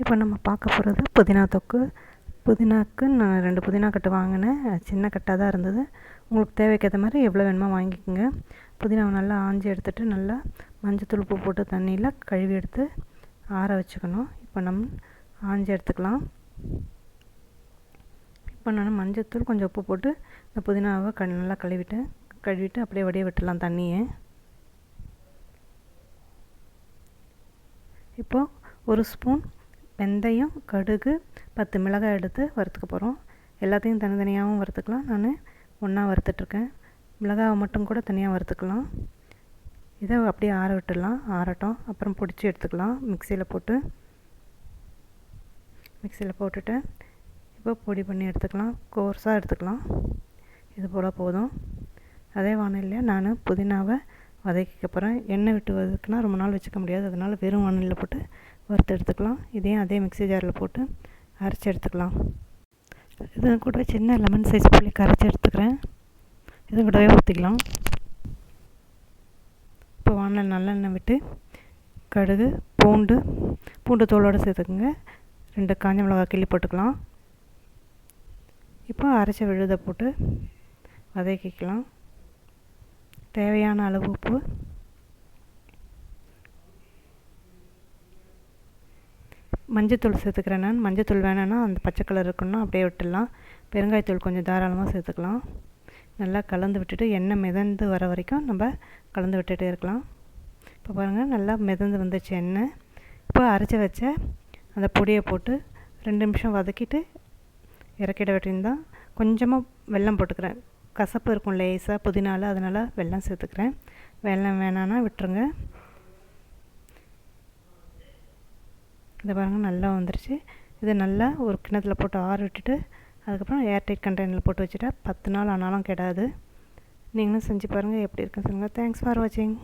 இப்போ நம்ம பார்க்க போகிறது புதினா தொக்கு புதினாக்கு நான் ரெண்டு புதினா கட்டு வாங்கினேன். சின்ன கட்டாக தான் இருந்தது. உங்களுக்கு தேவைக்கேற்ற மாதிரி எவ்வளோ வேணுமோ வாங்கிக்கோங்க. புதினாவை நல்லா ஆஞ்சி எடுத்துகிட்டு நல்லா மஞ்சத்தூள் உப்பு போட்டு தண்ணியில் கழுவி எடுத்து ஆற வச்சுக்கணும். இப்போ நம்ம ஆஞ்சி எடுத்துக்கலாம். இப்போ நான் மஞ்சத்தூள் கொஞ்சம் உப்பு போட்டு இந்த புதினாவை க நல்லா கழுவிட்டேன் கழுவிட்டு அப்படியே வடிய விட்டுடலாம் தண்ணியை. இப்போது ஒரு ஸ்பூன் வெந்தயம் கடுகு பத்து மிளகாய் எடுத்து வறுத்துக்க போகிறோம் எல்லாத்தையும் தனித்தனியாகவும் வறுத்துக்கலாம். நான் ஒன்றா வறுத்துட்ருக்கேன். மிளகாவை மட்டும் கூட தனியாக வறுத்துக்கலாம். இதை அப்படியே ஆற விட்டுடலாம். ஆறட்டும். அப்புறம் பிடிச்சி எடுத்துக்கலாம். மிக்சியில் போட்டு. மிக்சியில் போட்டுட்டு இப்போ பொடி பண்ணி எடுத்துக்கலாம். கோர்ஸாக எடுத்துக்கலாம். இது போல் போதும். அதே வானிலையில் நான் புதினாவை வதக்கிக்க போகிறேன் எண்ணெய் விட்டு வதக்குனா ரொம்ப நாள் வச்சுக்க முடியாது. அதனால் வெறும் வானிலையில் போட்டு வறுத்து எடுத்துக்கலாம். இதையும் அதே மிக்ஸி ஜாரில் போட்டு அரைச்சி எடுத்துக்கலாம். இது கூட சின்ன லெமன் சைஸ் புளி கரைச்சி எடுத்துக்கிறேன். இது கூடவே ஊற்றிக்கலாம் இப்போ வானல் நல்லெண்ணெய் விட்டு கடுகு பூண்டு பூண்டு தோலோடு சேர்த்துக்குங்க. ரெண்டு காஞ்ச மிளகாய் கிள்ளி போட்டுக்கலாம். இப்போ அரைச்ச விழுதை போட்டு வதக்கிக்கலாம். தேவையான அளவு உப்பு மஞ்சத்தூள் சேர்த்துக்கிறேன் நான். மஞ்சத்தூள் வேணும்னா அந்த பச்சை கலர் இருக்குன்னா அப்படியே விட்டுடலாம். பெருங்காயத்தூள் கொஞ்சம் தாராளமாக சேர்த்துக்கலாம். நல்லா கலந்து விட்டுட்டு எண்ணெய் மிதந்து வர வரைக்கும் நம்ம கலந்து விட்டுட்டே இருக்கலாம். இப்போ பாருங்கள் நல்லா மிதந்து வந்துச்சு எண்ணெய். இப்போ அரைச்சி வச்ச அந்த பொடியை போட்டு ரெண்டு நிமிஷம் வதக்கிட்டு இறக்கிட வேண்டியதுதான். கொஞ்சமாக வெல்லம் போட்டுக்கிறேன். கசப்பு இருக்கும் லேசாக புதினால அதனால் வெல்லம் சேர்த்துக்கிறேன். வெல்லம் வேணான்னா விட்டுருங்க. இதை பாருங்கள் நல்லா வந்துருச்சு. இதை நல்லா ஒரு கிணத்துல போட்டு ஆற விட்டுட்டு அதுக்கப்புறம் ஏர்டைட் கண்டெய்னரில் போட்டு வச்சுட்டா பத்து நாள் ஆனாலும் கெடாது. நீங்களும் செஞ்சு பாருங்கள் எப்படி இருக்குன்னு சொல்லுங்கள் தேங்க்ஸ் ஃபார் வாட்சிங்